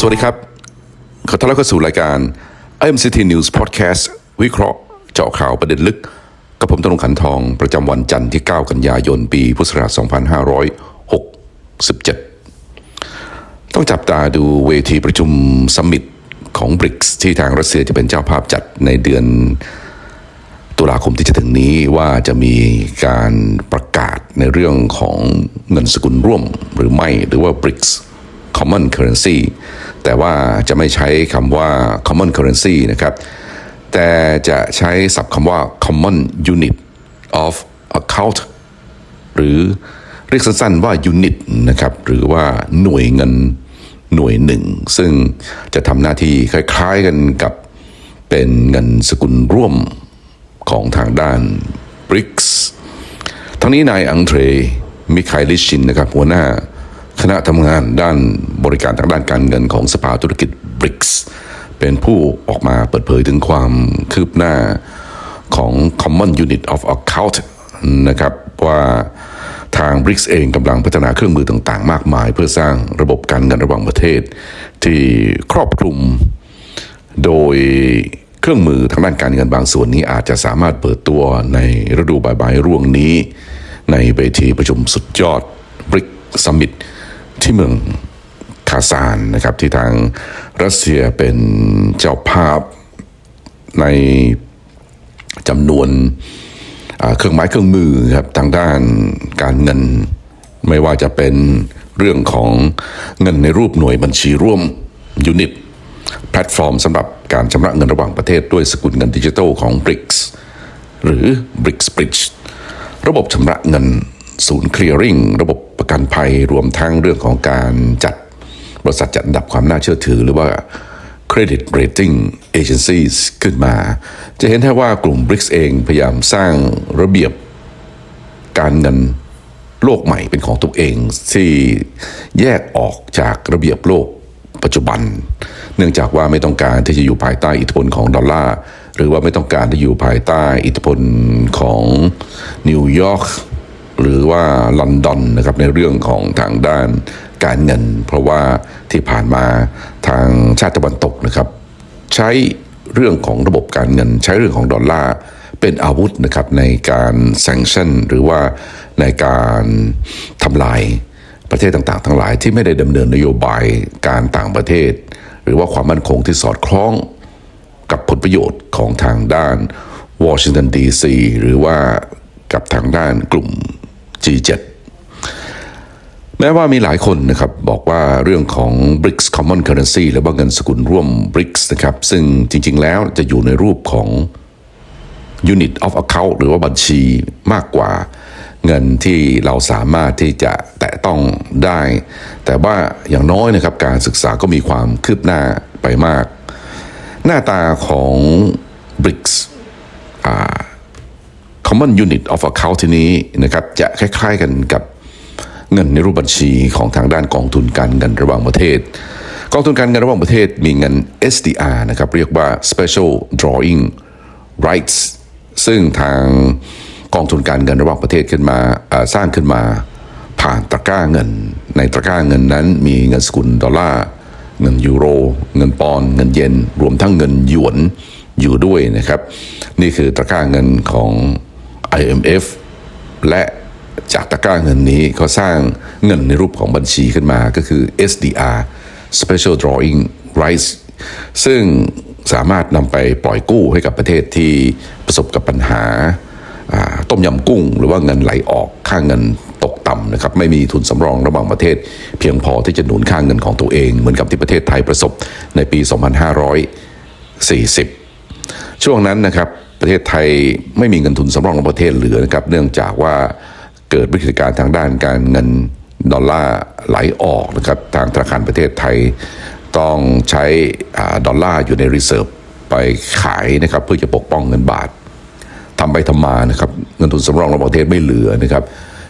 สวัสดีครับ ขอต้อนรับเข้าสู่รายการ MCT News Podcast วิเคราะห์เจาะข่าวประเด็นลึก กับผมตรงขันทองประจำวันจันทร์ที่ 9 กันยายน ปีพุทธศักราช2567 ต้องจับตาดูเวทีประชุมสมิตของ BRICS ที่ทางรัสเซียจะเป็นเจ้าภาพจัดในเดือนตุลาคมที่จะถึงนี้ว่าจะมีการประกาศในเรื่องของเงินสกุลร่วมหรือไม่หรือว่า BRICS Common Currency แต่ว่าจะไม่ใช้คำว่า Common Currency นะครับ แต่จะใช้ศัพท์คำว่า Common Unit of Account หรือเรียกสั้นๆว่า Unit นะครับ หรือว่าหน่วยเงินหน่วยหนึ่ง ซึ่งจะทำหน้าที่คล้ายๆกันกับเป็นเงินสกุลร่วมของทางด้าน BRICS ทั้งนี้นายอังเทรมิคายลิชินนะครับหัวหน้า คณะทำงานด้านบริการทางด้านการเงินของสภาธุรกิจ BRICS เป็นผู้ออกมาเปิดเผยถึงความคืบหน้าของ Common Unit of Account นะครับว่าทาง BRICS เองกำลังพัฒนาเครื่องมือต่างๆ มากมาย เพื่อสร้างระบบการเงินระหว่างประเทศ ที่ครอบคลุม โดยเครื่องมือทางด้านการเงินบางส่วนนี้อาจจะสามารถเปิดตัวในฤดูใบไม้ร่วงนี้ ในเวทีประชุมสุดยอดบริกสมิต ที่เมืองคาซานนะครับที่ทางรัสเซียเป็นเจ้าภาพในจำนวนเครื่องไม้เครื่องมือครับทางด้านการเงิน ไม่ว่าจะเป็นเรื่องของเงินในรูปหน่วยบัญชีร่วมยูนิตแพลตฟอร์มสำหรับการชำระเงินระหว่างประเทศด้วยสกุลเงินดิจิทัลของ BRICS หรือ BRICS Bridge ระบบชำระเงินศูนย์เคลียร์ริงระบบ ประกันภัยรวมทั้งเรื่องของการจัดบริษัทจัดอันดับความน่าเชื่อถือ หรือว่า Credit Rating Agencies ขึ้นมา จะเห็นได้ว่ากลุ่ม BRICS เองพยายามสร้างระเบียบการเงินโลกใหม่เป็นของตัวเอง ที่แยกออกจากระเบียบโลกปัจจุบัน เนื่องจากว่าไม่ต้องการที่จะอยู่ภายใต้อิทธิพลของดอลลาร์หรือว่าไม่ต้องการที่อยู่ภายใต้อิทธิพลของนิวยอร์ก หรือว่าลอนดอนนะครับในเรื่องของทางด้านการเงิน เพราะว่าที่ผ่านมาทางชาติตะวันตกนะครับ ใช้เรื่องของระบบการเงิน ใช้เรื่องของดอลลาร์เป็นอาวุธนะครับในการแซงชั่นหรือว่าในการทำลายประเทศต่างๆ ทั้งหลายที่ไม่ได้ดำเนินนโยบายการต่างประเทศ หรือว่าความมั่นคงที่สอดคล้องกับผลประโยชน์ของทางด้านวอชิงตันดีซีหรือว่ากับทางด้านกลุ่ม G7 แม้ว่ามีหลายคนนะครับบอกว่าเรื่องของ BRICS Common Currency หรือว่าเงินสกุลร่วม BRICS นะครับ ซึ่งจริง ๆ แล้วจะอยู่ในรูปของ Unit of Account หรือว่าบัญชีมากกว่าเงินที่เราสามารถที่จะแตะต้องได้ แต่ว่าอย่างน้อยนะครับการศึกษาก็มีความคืบหน้าไปมาก หน้าตาของ BRICS Common Unit of Account ที่นี้นะครับจะคล้ายๆกันกับเงินในรูปบัญชีของทางด้านกองทุนการเงินระหว่างประเทศ กองทุนการเงินระหว่างประเทศมีเงิน SDR นะครับเรียกว่า Special Drawing Rights ซึ่งทางกองทุนการเงินระหว่างประเทศขึ้นมาสร้างขึ้นมาผ่านตะกร้าเงิน ในตะกร้าเงินนั้นมีเงินสกุลดอลลาร์เงินยูโร เงินปอนเงินเยน รวมทั้งเงินหยวนอยู่ด้วยนะครับ นี่คือตะกร้าเงินของ IMF และจากตะกร้าเงินนี้ก็สร้างเงินในรูปของบัญชีขึ้นมาก็คือ SDR Special Drawing Rights ซึ่งสามารถนำไปปล่อยกู้ให้กับประเทศที่ประสบกับปัญหาต้มยำกุ้ง หรือว่าเงินไหลออกค่างเงินตกต่ำนะครับ ไม่มีทุนสำรองระหว่างประเทศ เพียงพอที่จะหนุนค่างเงินของตัวเอง เหมือนกับที่ประเทศไทยประสบในปี 2540 ช่วงนั้นนะครับ ประเทศไทยไม่มีเงินทุนสำรองระหว่างประเทศเหลือนะครับ เนื่องจากว่าเกิดวิกฤตการทางด้านการเงินดอลลาร์ไหลออกนะครับทางธนาคารประเทศไทยต้องใช้ดอลลาร์อยู่ในรีเซิร์ฟไปขายนะครับเพื่อจะปกป้องเงินบาททำไปทำมานะครับเงินทุนสำรองระหว่างประเทศไม่เหลือนะครับ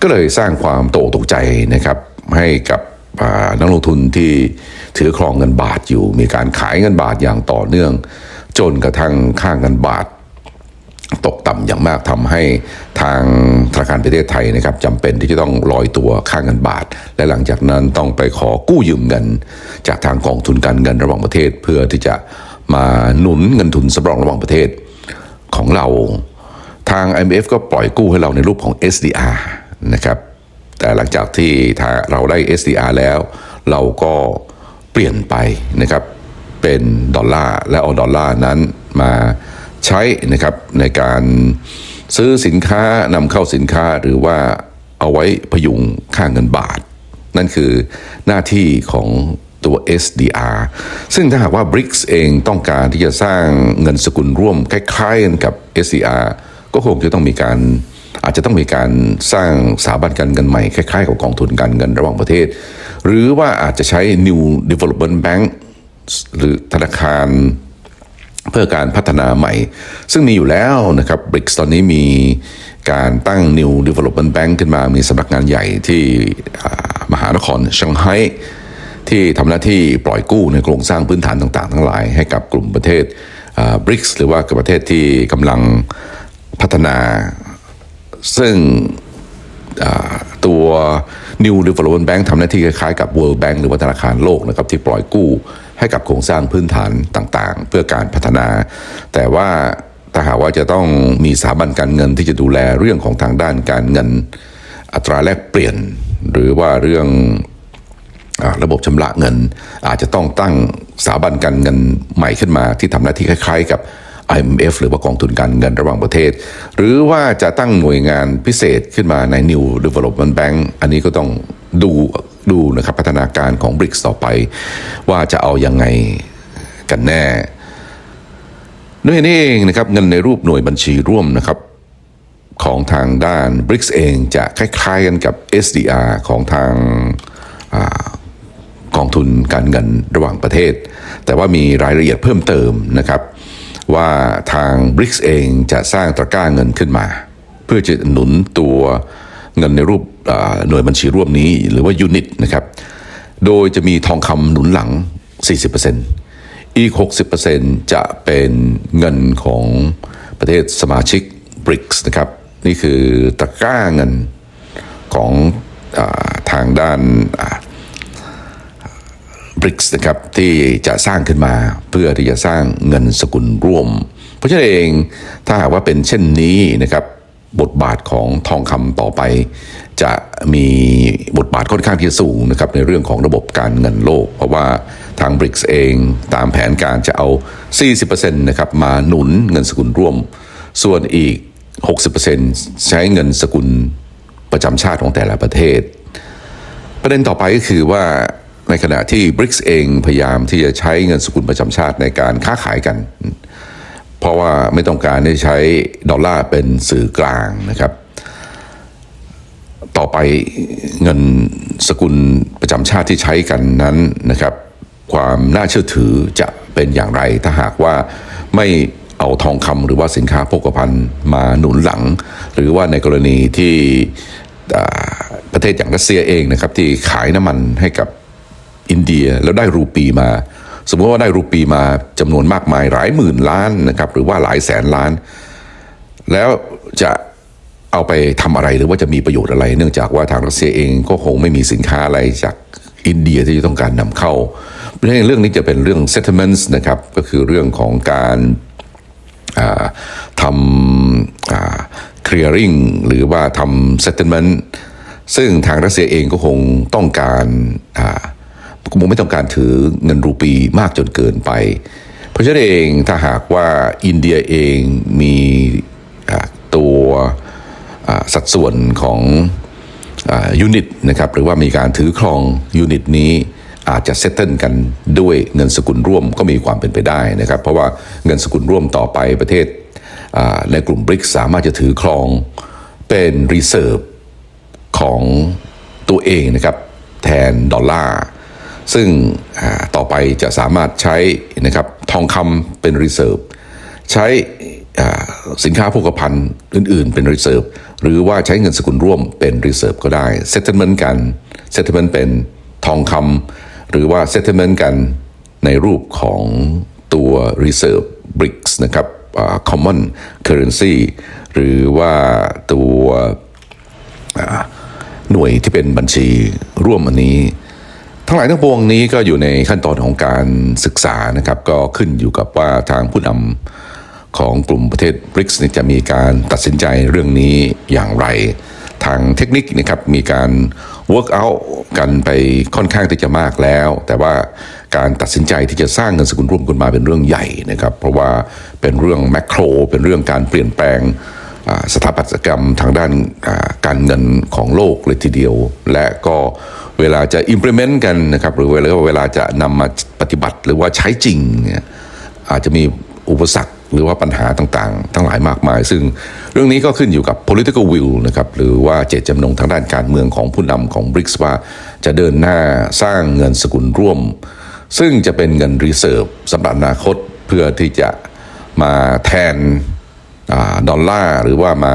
ก็เลยสร้างความโตตกใจนะครับให้กับนักลงทุนที่ถือครองเงินบาทอยู่ มีการขายเงินบาทอย่างต่อเนื่อง จนกระทั่งค่างเงินบาท ตกต่ำอย่างมากทำให้ทางธนาคารประเทศไทยนะครับจำเป็นที่จะต้องลอยตัวค่าเงินบาท และหลังจากนั้นต้องไปขอกู้ยืมเงิน จากทางกองทุนการเงินระหว่างประเทศ เพื่อที่จะมาหนุนเงินทุนสำรองระหว่างประเทศของเรา ทาง IMF ก็ปล่อยกู้ให้เราในรูปของ SDR นะครับแต่หลังจากที่ถ้าเราได้ SDR แล้ว เราก็เปลี่ยนไปนะครับเป็นดอลลาร์และเอาดอลลาร์นั้นมา ใช้นะครับในการซื้อสินค้านำเข้าสินค้าหรือว่าเอาไว้พยุงค่าเงินบาท นั่นคือหน้าที่ของตัว SDR ซึ่งถ้าหากว่า BRICS เองต้องการที่จะสร้างเงินสกุลร่วมคล้ายๆกันกับ SDR ก็คงจะต้องมีการอาจจะต้องมีการสร้างสถาบันการเงินใหม่คล้ายๆ กับกองทุนการเงินระหว่างประเทศ หรือว่าอาจจะใช้ New Development Bank หรือธนาคาร เพื่อการพัฒนาใหม่ ซึ่งมีอยู่แล้วนะครับ BRICS ตอนนี้มีการตั้ง New Development Bank ขึ้นมามีสำนักงานใหญ่ที่มหานครชังไห่ที่ทำหน้าที่ปล่อยกู้ในโครงสร้างพื้นฐานต่างๆ ทั้งหลายให้กับกลุ่มประเทศอ่า BRICS หรือว่ากับประเทศที่กำลังพัฒนา ซึ่งตัว New Development Bank ทำหน้าที่คล้ายๆกับ World Bank หรือว่าธนาคารโลกนะครับที่ปล่อยกู้ ให้กับโครงสร้างพื้นฐานต่างๆ เพื่อการพัฒนา แต่ว่าถ้าหากว่าจะต้องมีสถาบันการเงินที่จะดูแลเรื่องของทางด้านการเงิน อัตราแลกเปลี่ยน หรือว่าเรื่องอ่าระบบชำระเงิน อาจจะต้องตั้งสถาบันการเงินใหม่ขึ้นมา ที่ทำหน้าที่คล้าย ๆ กับ IMF หรือว่ากองทุนการเงินระหว่างประเทศ หรือว่าจะตั้งหน่วยงานพิเศษขึ้นมาใน New Development Bank อันนี้ก็ต้องดู ดูนะครับพัฒนาการของ BRICS ต่อไป ว่าจะเอายังไงกันแน่ด้วยนี้เองนะครับเงินในรูปหน่วยบัญชีร่วมนะครับของทางด้าน BRICS เองจะคล้าย ๆ กันกับ SDR ของทางอกองทุนการเงินระหว่างประเทศ แต่ว่ามีรายละเอียดเพิ่มเติมนะครับว่าทาง BRICS เองจะสร้างตะกร้าเงินขึ้นมา เพื่อจะหนุนตัวเงินในรูป หน่วยบัญชีร่วมนี้หรือว่ายูนิตนะครับ โดยจะมีทองคำหนุนหลัง 40%อีก 60%จะเป็นเงินของประเทศสมาชิก BRICS นะครับ นี่คือตะกร้าเงินของอทางด้านอ่าบริกส์นะครับที่จะสร้างขึ้นมาเพื่อที่จะสร้างเงินสกุลร่วม เพราะฉะนั้นเองถ้าหากว่าเป็นเช่นนี้นะครับบทบาทของทองคำต่อไป จะมีบทบาทค่อนข้างที่จะสูงนะครับในเรื่องของระบบการเงินโลก เพราะว่าทางบริกส์เองตามแผนการจะเอา 40%นะครับมาหนุนเงินสกุลร่วม ส่วนอีก 60%ใช้เงินสกุลประจำชาติของแต่ละประเทศ ประเด็นต่อไปก็คือว่าในขณะที่ BRICS เองพยายามที่จะใช้เงินสกุลประจำชาติในการค้าขายกัน เพราะว่าไม่ต้องการที่ใช้ดอลลาร์เป็นสื่อกลางนะครับ ต่อไปเงินสกุลประจำชาติที่ใช้กันนั้นนะครับ ความน่าเชื่อถือจะเป็นอย่างไรถ้าหากว่าไม่เอาทองคำหรือว่าสินค้าโภคภัณฑ์มาหนุนหลัง หรือว่าในกรณีที่ประเทศอย่างรัสเซียเองนะครับที่ขายน้ำมันให้กับอินเดียแล้วได้รูปีมา สมมติว่าได้รูปีมาจำนวนมากมายหลายหมื่นล้านนะครับหรือว่าหลายแสนล้าน แล้วจะ เอาไปทำอะไรหรือว่าจะมีประโยชน์อะไร เนื่องจากว่าทางรัสเซียเองก็คงไม่มีสินค้าอะไรจากอินเดียที่จะต้องการนำเข้าเราะฉะนั้นเรื่องนี้จะเป็นเรื่อง settlements นะครับก็คือเรื่องของการาทำ clearing หรือว่าทำ settlement ซึ่งทางรัสเซียเองก็คงต้องการคงไม่ต้องการถือเงินรูปีมากจนเกินไป เพราะฉะนั้นเองถ้าหากว่าอินเดียเองมีตัว สัดส่วนของยูนิตนะครับหรือว่ามีการถือครองยูนิตนี้อาจจะเซตเทิลกันด้วยเงินสกุลร่วมก็มีความเป็นไปได้นะครับ เพราะว่าเงินสกุลร่วมต่อไปประเทศในกลุ่มบริกสามารถจะถือครองเป็นรีเซิร์ฟของตัวเองนะครับแทนดอลลาร์ซึ่งต่อไปจะสามารถใช้นะครับทองคำเป็นรีเซิร์ฟใช้ สินค้าโภคภัณฑ์อื่น ๆ เป็นรีเซิร์ฟหรือว่าใช้เงินสกุลร่วมเป็นรีเซิร์ฟก็ได้เซ t เ e เมนต์กันเซ t เ e เมนต์เป็นทองคำหรือว่าเซ t เ e เมนต์กันในรูปของตัว Reserve BRICS นะครับอ่า common currency หรือว่าตัวหน่วยที่เป็นบัญชีร่วมอันนี้ ทั้งหลายทั้งปวงนี้ก็อยู่ในขั้นตอนของการศึกษานะครับ ก็ขึ้นอยู่กับว่าทางผู้นำ ของกลุ่มประเทศบริกส์จะมีการตัดสินใจเรื่องนี้อย่างไร ทางเทคนิคนะครับมีการ work out กันไปค่อนข้างที่จะมากแล้ว แต่ว่าการตัดสินใจที่จะสร้างเงินสกุลร่วมกันมาเป็นเรื่องใหญ่นะครับ เพราะว่าเป็นเรื่องแมกโรเป็นเรื่องการเปลี่ยนแปลงสถาปัตยกรรมทางด้านการเงินของโลกเลยทีเดียว และก็เวลาจะ implement กันนะครับหรือเวลาเวลาจะนำมาปฏิบัติหรือว่าใช้จริงเนี่ยอาจจะมีอุปสรรค หรือว่าปัญหาต่างๆ ทั้งหลายมากมาย ซึ่งเรื่องนี้ก็ขึ้นอยู่กับ political will นะครับหรือว่าเจตจำนงทางด้านการเมืองของผู้นำของ BRICS ว่าจะเดินหน้าสร้างเงินสกุลร่วม ซึ่งจะเป็นเงินรีเซิร์ฟสำหรับอนาคตเพื่อที่จะมาแทนอดอลลาร์หรือว่ามา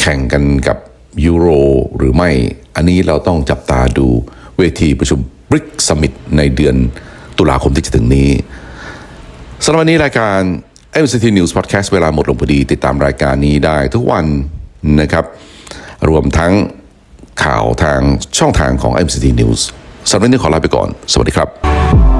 แข่งกันกับยูโรหรือไม่ อันนี้เราต้องจับตาดูเวทีประชุมบริกสมิ t ในเดือนตุลาคมที่จะถึงนี้สำหรับวันนี้รายการ MCT News Podcast เวลาหมดลงพอดีติดตามรายการนี้ได้ทุกวันนะครับ รวมทั้งข่าวทางช่องทางของ MCT News สำหรับวันนี้ขอลาไปก่อน สวัสดีครับ